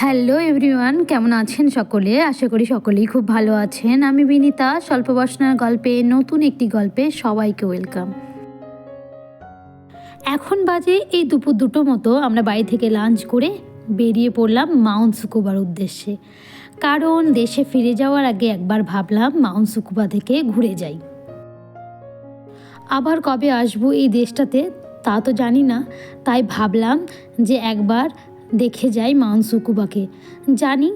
Hello everyone কেমন আছেন সকলে? আশা করি সকলেই খুব ভালো আছেন। আমি বিনিতা, স্বল্প বাসনার গল্পে নতুন একটি গল্পে সবাইকে ওয়েলকাম এখন বাজে এই দুপুর দুটো মতো আমরা বাড়ি থেকে লাঞ্চ করে বেরিয়ে পড়লাম মাউন্ট সুকুবার উদ্দেশ্যে। কারণ দেশে ফিরে যাওয়ার আগে একবার ভাবলাম মাউন্ট সুকুবা থেকে ঘুরে যাই। আবার কবে আসব এই দেশটাতে তা তো জানি না, তাই ভাবলাম যে একবার দেখে যাই মাউন্ট সুকুবাকে জানি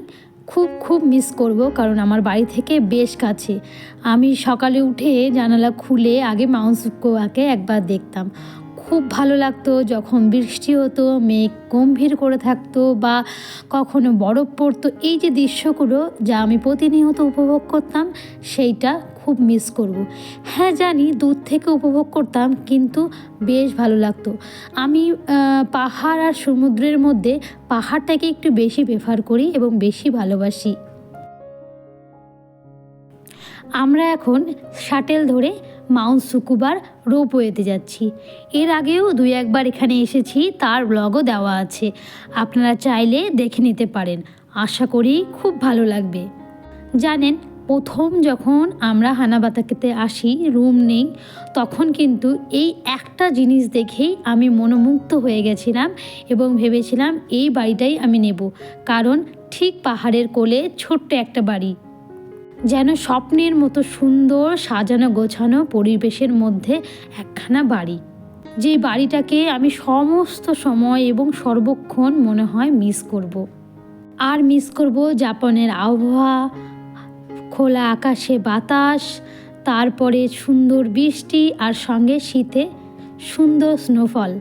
খুব খুব মিস করব কারণ আমার বাড়ি থেকে বেশ কাছে। আমি সকালে উঠে জানালা খুলে আগে মাউন্ট সুকুবাকে একবার দেখতাম। খুব ভালো লাগতো, যখন বৃষ্টি হতো, মেঘ গম্ভীর করে থাকতো বা কখনো বরফ পড়তো। এই যে দৃশ্যগুলো যা আমি প্রতিনিয়ত উপভোগ করতাম, সেইটা খুব মিস করব। হ্যাঁ জানি দূর থেকে উপভোগ করতাম, কিন্তু বেশ ভালো লাগতো। আমি পাহাড় আর সমুদ্রের মধ্যে পাহাড়টাকে একটু বেশি প্রেফার করি এবং বেশি ভালোবাসি। আমরা এখন শাটেল ধরে মাউন্ট সুকুবার রোপওয়েতে যাচ্ছি। এর আগেও দুই একবার এখানে এসেছি, তার ব্লগও দেওয়া আছে। আপনারা চাইলে দেখে নিতে পারেন। আশা করি খুব ভালো লাগবে। জানেন, প্রথম যখন আমরা হানাবাতাকেতে আসি, রুম নেই, তখন কিন্তু এই একটা জিনিস দেখেই আমি মনোমুগ্ধ হয়ে গেছিলাম এবং ভেবেছিলাম এই বাড়িটাই আমি নেব। কারণ ঠিক পাহাড়ের কোলে ছোট্ট একটা বাড়ি। যেন স্বপ্নের মতো সুন্দর, সাজানো গোছানো পরিবেশের মধ্যে একখানা বাড়ি যে বাড়িটাকে আমি সমস্ত সময় এবং সর্বক্ষণ মনে হয় মিস করব। আর মিস করব জাপানের আবহাওয়া, খোলা আকাশে বাতাস, তারপরে সুন্দর বৃষ্টি আর সঙ্গে শীতে সুন্দর স্নোফল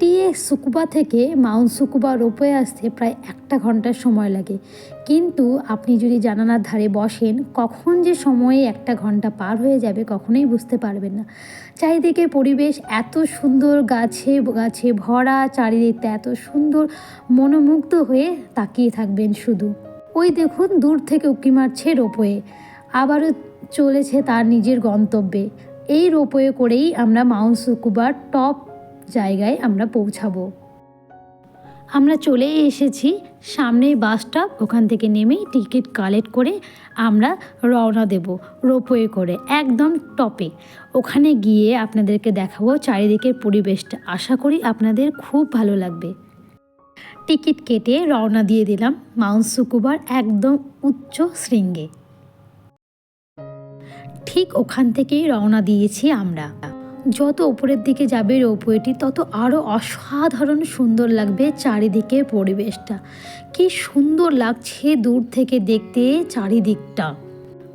টিএ সুকুবা থেকে মাউন্ট সুকুবা রোপে আসতে প্রায় একটা ঘণ্টার সময় লাগে। কিন্তু আপনি যদি জানালার ধারে বসেন, কখন যে সময়ে একটা ঘণ্টা পার হয়ে যাবে কখনোই বুঝতে পারবেন না। চারিদিকে পরিবেশ এত সুন্দর, গাছে গাছে ভরা চারিদিকটা এত সুন্দর, মনোমুগ্ধ হয়ে তাকিয়ে থাকবেন শুধু। ওই দেখুন, দূর থেকে উঁকি মারছে রোপওয়ে। আবারও চলেছে তার নিজের গন্তব্যে। এই রোপওয়ে করেই আমরা মাউন্ট সুকুবার টপ জায়গায় আমরা পৌঁছাবো। আমরা চলে এসেছি, সামনেই বাস স্টপ, ওখান থেকে নেমেই টিকিট কালেক্ট করে আমরা রওনা দেব, রোপওয়ে করে, একদম টপে। ওখানে গিয়ে আপনাদেরকে দেখাবো চারিদিকের পরিবেশটা। আশা করি আপনাদের খুব ভালো লাগবে। টিকিট কেটে রওনা দিয়ে দিলাম মাউন্ট সুকুবার একদম উচ্চ শৃঙ্গে। ঠিক ওখান থেকেই রওনা দিয়েছি আমরা। যত উপরের দিকে যাবে রোপওয়েটি, তত আরও অসাধারণ সুন্দর লাগবে চারিদিকে পরিবেশটা। কি সুন্দর লাগছে দূর থেকে দেখতে চারিদিকটা।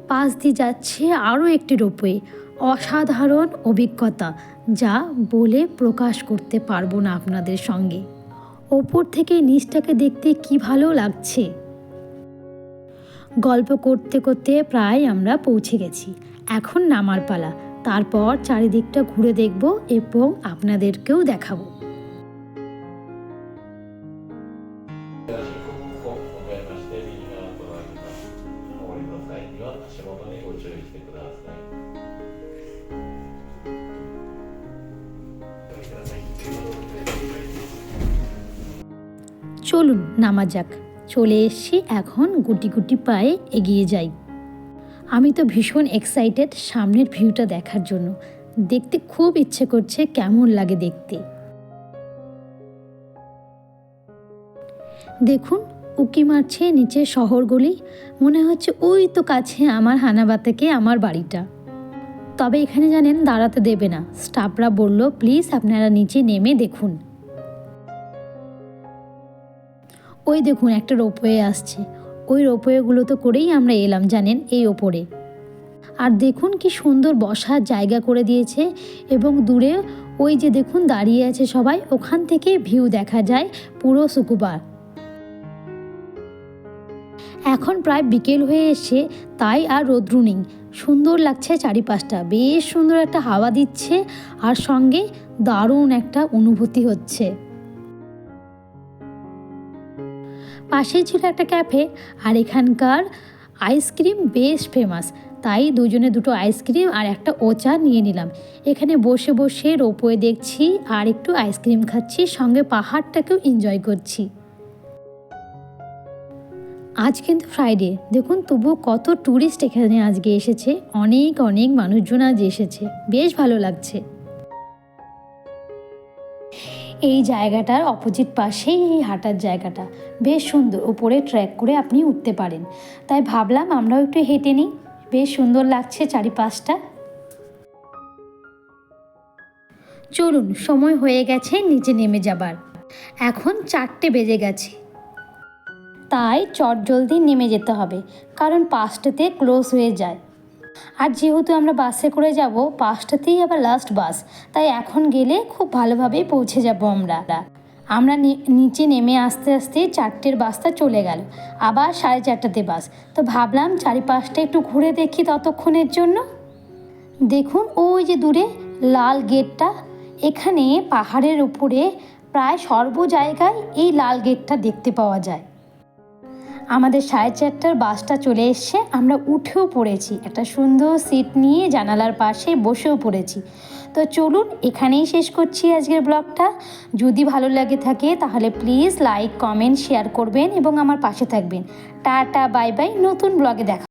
পাশ দিয়ে যাচ্ছে আরও একটি রোপওয়ে, অসাধারণ অভিজ্ঞতা, যা বলে প্রকাশ করতে পারব না আপনাদের সঙ্গে। ওপর থেকে নিচটাকে দেখতে কি ভালো লাগছে। গল্প করতে করতে প্রায় আমরা পৌঁছে গেছি। এখন নামার পালা। তারপর চারিদিকটা ঘুরে দেখব এবং আপনাদেরকেও দেখাবো। চলুন নামা যাক চলে এসছি, এখন গুটি গুটি পায়ে এগিয়ে যাই। আমি তো ভীষণ এক্সাইটেড সামনের ভিউটা দেখার জন্য। দেখতে খুব ইচ্ছে করছে, কেমন লাগে দেখতে। দেখুন, উকি মারছে নিচে শহরগুলি। মনে হচ্ছে ওই তো কাছে আমার হানাবাতাকে আমার বাড়িটা। তবে এখানে জানেন, দাঁড়াতে দেবে না। স্টাফরা বলল, প্লিজ আপনারা নিচে নেমে দেখুন। ওই দেখুন, একটা রোপওয়ে আসছে। ওই রোপওয়েগুলো তো করেই আমরা এলাম জানেন এই ওপরে। আর দেখুন কি সুন্দর বসার জায়গা করে দিয়েছে এবং দূরে ওই যে দেখুন দাঁড়িয়ে আছে সবাই, ওখান থেকে ভিউ দেখা যায় পুরো সুকুবার এখন প্রায় বিকেল হয়ে এসে তাই আর রোদ্রু নেই। সুন্দর লাগছে চারিপাশটা, বেশ সুন্দর একটা হাওয়া দিচ্ছে আর সঙ্গে দারুণ একটা অনুভূতি হচ্ছে। পাশেই ছিল একটা ক্যাফে আর এখানকার আইসক্রিম বেশ ফেমাস। তাই দুজনে দুটো আইসক্রিম আর একটা ওচা নিয়ে নিলাম। এখানে বসে বসে রোপওয়ে দেখছি আর একটু আইসক্রিম খাচ্ছি, সঙ্গে পাহাড়টাকেও এনজয় করছি। আজ কিন্তু ফ্রাইডে দেখুন তবুও কত ট্যুরিস্ট এখানে আজকে এসেছে। অনেক অনেক মানুষজন আজ এসেছে। বেশ ভালো লাগছে। এই জায়গাটার অপোজিট পাশেই এই হাঁটার জায়গাটা। বেশ সুন্দর, উপরে ট্র্যাক করে আপনি উঠতে পারেন। তাই ভাবলাম আমরাও একটু হেঁটে নিই। বেশ সুন্দর লাগছে চারিপাশটা। চলুন, সময় হয়ে গেছে নিচে নেমে যাবার। এখন চারটে বেজে গেছে। তাই চট জলদি নেমে যেতে হবে, কারণ পাঁচটাতে ক্লোজ হয়ে যায়। আর যেহেতু আমরা বাসে করে যাব, পাঁচটাতেই আবার লাস্ট বাস তাই এখন গেলে খুব ভালোভাবেই পৌঁছে যাব আমরা। আমরা নিচে নেমে আস্তে আস্তে চারটের বাসটা চলে গেল, আবার সাড়ে চারটাতে বাস তো ভাবলাম চারিপাশটা একটু ঘুরে দেখি ততক্ষণের জন্য। দেখুন, ওই যে দূরে লাল গেটটা এখানে পাহাড়ের উপরে প্রায় সর্ব জায়গায় এই লাল গেটটা দেখতে পাওয়া যায়। আমাদের সাড়ে চারটার বাসটা চলে এসছে, আমরা উঠেও পড়েছি। একটা সুন্দর সিট নিয়ে জানালার পাশে বসেও পড়েছি। তো চলুন এখানেই শেষ করছি আজকের ব্লগটা। যদি ভালো লাগে থাকে তাহলে প্লিজ লাইক, কমেন্ট, শেয়ার করবেন এবং আমার পাশে থাকবেন। Tata, bye bye. নতুন ব্লগে দেখা